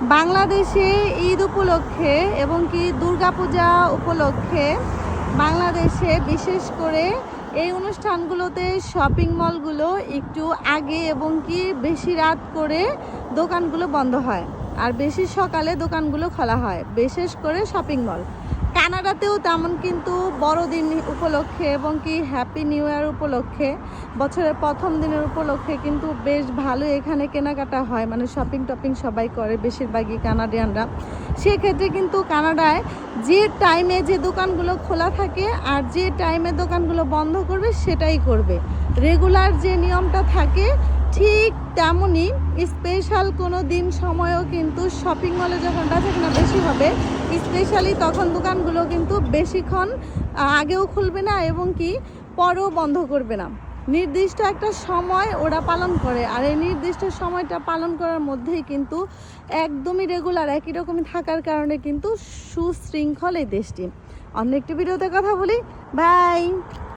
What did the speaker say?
বাংলাদেশে ঈদ উপলক্ষে এবং কি দুর্গাপূজা উপলক্ষে বাংলাদেশে বিশেষ করে এই অনুষ্ঠানগুলোতে শপিং মলগুলো একটু আগে এবং কি বেশি রাত করে দোকানগুলো বন্ধ হয়। আর বেশি সকালে দোকানগুলো খোলা হয়, বিশেষ করে শপিং মল। কানাডাতেও তেমন কিন্তু বড়দিন উপলক্ষে এবং কি হ্যাপি নিউ ইয়ার উপলক্ষে, বছরের প্রথম দিনের উপলক্ষে কিন্তু বেশ ভালো এখানে কেনাকাটা হয়। মানে শপিং টপিং সবাই করে, বেশিরভাগই কানাডিয়ানরা। সেক্ষেত্রে কিন্তু কানাডায় যে টাইমে যে দোকানগুলো খোলা থাকে আর যে টাইমে দোকানগুলো বন্ধ করবে, সেটাই করবে। রেগুলার যে নিয়মটা থাকে, ঠিক তেমনই স্পেশাল কোনো দিন সময়ও কিন্তু শপিং মলে যখন বেচাকেনা বেশি হবে স্পেশালি তখন দোকানগুলো কিন্তু বেশিক্ষণ আগেও খুলবে না এবং কি পরেও বন্ধ করবে না। নির্দিষ্ট একটা সময় ওরা পালন করে আর এই নির্দিষ্ট সময়টা পালন করার মধ্যেই কিন্তু একদমই রেগুলার একই রকমই থাকার কারণে কিন্তু সুশৃঙ্খল এই দেশটি। অন্য একটি ভিডিওতে কথা বলি। বাই